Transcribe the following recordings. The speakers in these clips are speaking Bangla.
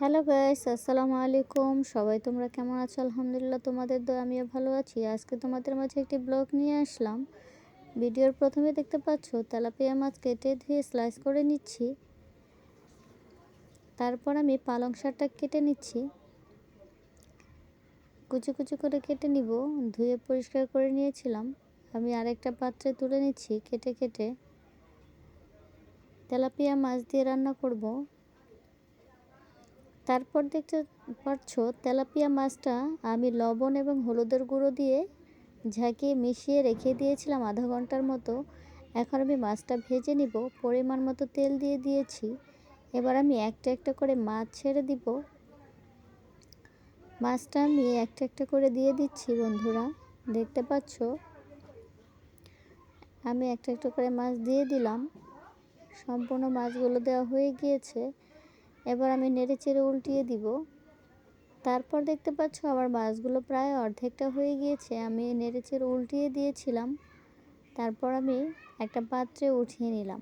হ্যালো গাইস, আসসালামু আলাইকুম। সবাই তোমরা কেমন আছো? আলহামদুলিল্লাহ, তোমাদের দোয়া, আমিও ভালো আছি। আজকে তোমাদের মাঝে একটি ব্লগ নিয়ে আসলাম। ভিডিওর প্রথমে দেখতে পাচ্ছ, তেলাপিয়া মাছ কেটে ধুয়ে স্লাইস করে নিচ্ছি। তারপর আমি পালং শাকটা কেটে নিচ্ছি। কুচি কুচি করে কেটে নিব। ধুয়ে পরিষ্কার করে নিয়েছিলাম। আমি আরেকটা পাত্রে তুলে নিচ্ছি, কেটে কেটে। তেলাপিয়া মাছ দিয়ে রান্না করব। তারপর দেখতে পাচ্ছ তেলাপিয়া মাছটা আমি লবণ এবং হলুদের গুঁড়ো দিয়ে ঝাঁকিয়ে মিশিয়ে রেখে দিয়েছিলাম আধা ঘণ্টার মতো। এখন আমি মাছটা ভেজে নিব, পরিমাণ মতো তেল দিয়ে দিয়েছি। এবার আমি একটা একটা করে মাছ ছেড়ে দিব। মাছটা আমি একটা একটা করে দিয়ে দিচ্ছি বন্ধুরা, দেখতে পাচ্ছ? আমি একটা একটা করে মাছ দিয়ে দিলাম। সম্পূর্ণ মাছগুলো দেওয়া হয়ে গিয়েছে। এবার আমি নেড়ে চেড়ে উল্টিয়ে দিব। তারপর দেখতে পাচ্ছ আমার মাছগুলো প্রায় অর্ধেকটা হয়ে গিয়েছে। আমি নেড়ে চেড়ে উল্টিয়ে দিয়েছিলাম। তারপর আমি একটা পাত্রে উঠিয়ে নিলাম।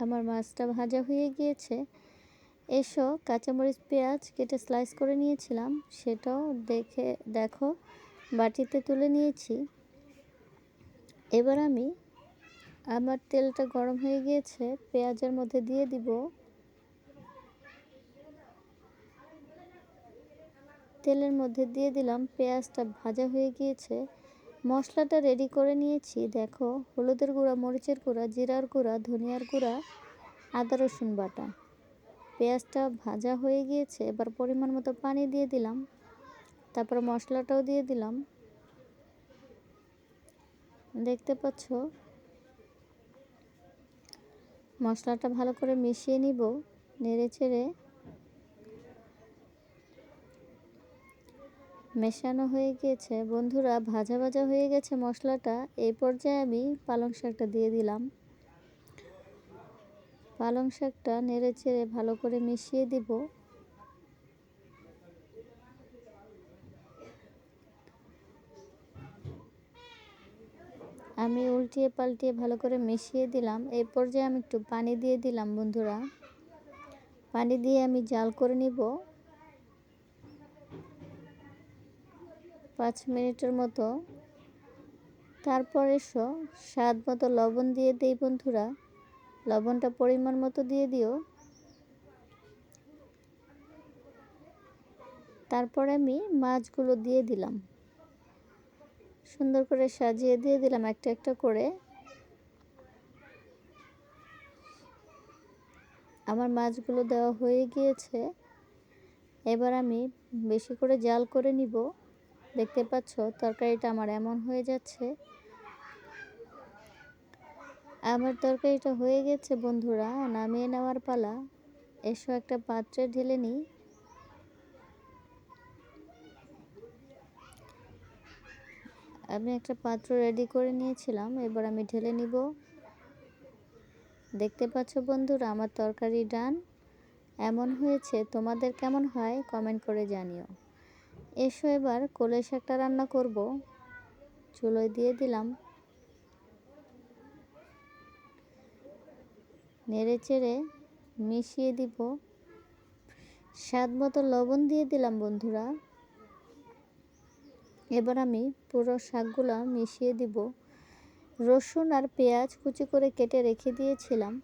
আমার মাছটা ভাজা হয়ে গিয়েছে। এসো কাঁচামরিচ, পেঁয়াজ কেটে স্লাইস করে নিয়েছিলাম। সেটাও দেখে, দেখো, বাটিতে তুলে নিয়েছি। এবার আমি, আমার তেলটা গরম হয়ে গিয়েছে, পেঁয়াজের মধ্যে দিয়ে দিব। তেলের মধ্যে দিয়ে দিলাম পেঁয়াজটা ভাজা হয়ে গিয়েছে। মশলাটা রেডি করে নিয়েছি। দেখো, হলুদের গুঁড়া, মরিচের গুঁড়া, জিরার গুঁড়া, ধনিয়ার গুঁড়া, আদা, রসুন বাটা। পেঁয়াজটা ভাজা হয়ে গিয়েছে। এবার পরিমাণ মতো পানি দিয়ে দিলাম। তারপর মশলাটাও দিয়ে দিলাম। দেখতে পাচ্ছ? মশলাটা ভালো করে মিশিয়ে নিব। নেড়ে চেড়ে মেশানো হয়ে গিয়েছে। বন্ধুরা, ভাজা ভাজা হয়ে গেছে মশলাটা। এই পর্যায়ে আমি পালং শাকটা দিয়ে দিলাম। পালং শাকটা নেড়ে চেড়ে ভালো করে মিশিয়ে দিব। আমি উল্টিয়ে পাল্টিয়ে ভালো করে মিশিয়ে দিলাম। এই পর্যায়ে আমি একটু পানি দিয়ে দিলাম, বন্ধুরা। পানি দিয়ে আমি জাল করে নিব। পাঁচ মিনিটের মতো। তারপর এসো, স্বাদ মতো লবণ দিয়ে দিই বন্ধুরা। লবণটা পরিমাণ মতো দিয়ে দিও। তারপরে আমি মাছগুলো দিয়ে দিলাম। সুন্দর করে সাজিয়ে দিয়ে দিলাম একটা একটা করে। আমার মাছগুলো দেওয়া হয়ে গিয়েছে। এবার আমি বেশি করে জাল করে নিব। দেখতে পাচ্ছ? তরকারিটা আমার এমন হয়ে যাচ্ছে। আমার তরকারিটা হয়ে গেছে, বন্ধুরা। নামিয়ে নেওয়ার পালা। এসো একটা পাত্রে ঢেলে নিই। আমি একটা পাত্র রেডি করে নিয়েছিলাম। এবার আমি ঢেলে নিব। দেখতে পাচ্ছ, বন্ধুরা? আমার তরকারি ডান এমন হয়েছে। তোমাদের কেমন হয়? কমেন্ট করে জানিও। এসো এবার, কোলে শাকটা রান্না করব। চুলোয় দিয়ে দিলাম। নেড়ে চেড়ে মিশিয়ে দিব। স্বাদ মতো লবণ দিয়ে দিলাম বন্ধুরা। এবার আমি পুরো শাকগুলো মিশিয়ে দিব। রসুন আর পেঁয়াজ কুচি করে কেটে রেখে দিয়েছিলাম।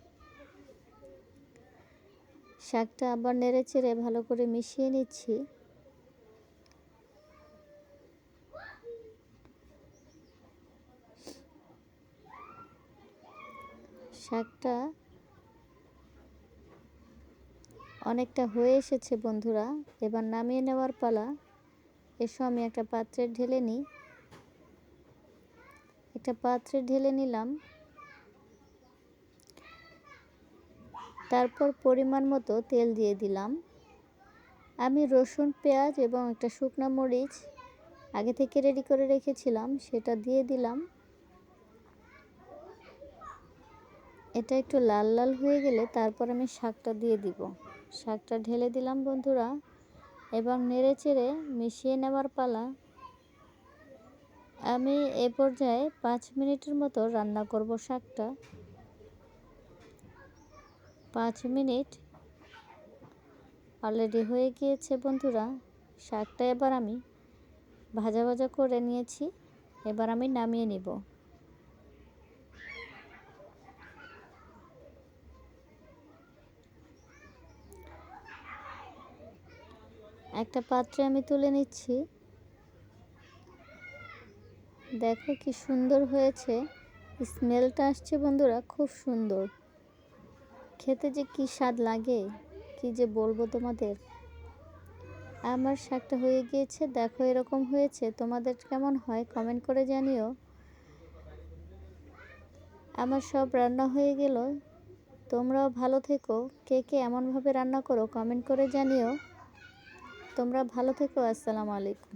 শাকটা আবার নেড়ে চেড়ে ভালো করে মিশিয়ে নিচ্ছি। শাকটা অনেকটা হয়ে এসেছে বন্ধুরা। এবার নামিয়ে নেওয়ার পালা। এসো, আমি একটা পাত্রে ঢেলে নিই একটা পাত্রে ঢেলে নিলাম। তারপর পরিমাণ মতো তেল দিয়ে দিলাম। আমি রসুন, পেঁয়াজ এবং একটা শুকনো মরিচ আগে থেকে রেডি করে রেখেছিলাম, সেটা দিয়ে দিলাম। এটা একটু লাল লাল হয়ে গেলে তারপর আমি শাকটা দিয়ে দিব। শাকটা ঢেলে দিলাম বন্ধুরা। এবং নেড়ে চেড়ে মিশিয়ে নেওয়ার পালা। আমি এ পর্যায়ে পাঁচ মিনিটের মতো রান্না করব শাকটা। পাঁচ মিনিট অলরেডি হয়ে গিয়েছে বন্ধুরা। শাকটা এবার আমি ভাজা ভাজা করে নিয়েছি। এবার আমি নামিয়ে নিব। একটা পাত্রে আমি তুলে নিচ্ছি। দেখো কি সুন্দর হয়েছে। স্মেলটা আসছে বন্ধুরা, খুব সুন্দর। খেতে যে কি স্বাদ লাগে, কি যে বলব তোমাদের। আমার শাকটা হয়ে গিয়েছে, দেখো এরকম হয়েছে। তোমাদের কেমন হয় কমেন্ট করে জানিও। আমার সব রান্না হয়ে গেল। তোমরাও ভালো থেকো। কে কে এমনভাবে রান্না করো কমেন্ট করে জানিও। তোমরা ভালো থেকো আসসালামু আলাইকুম।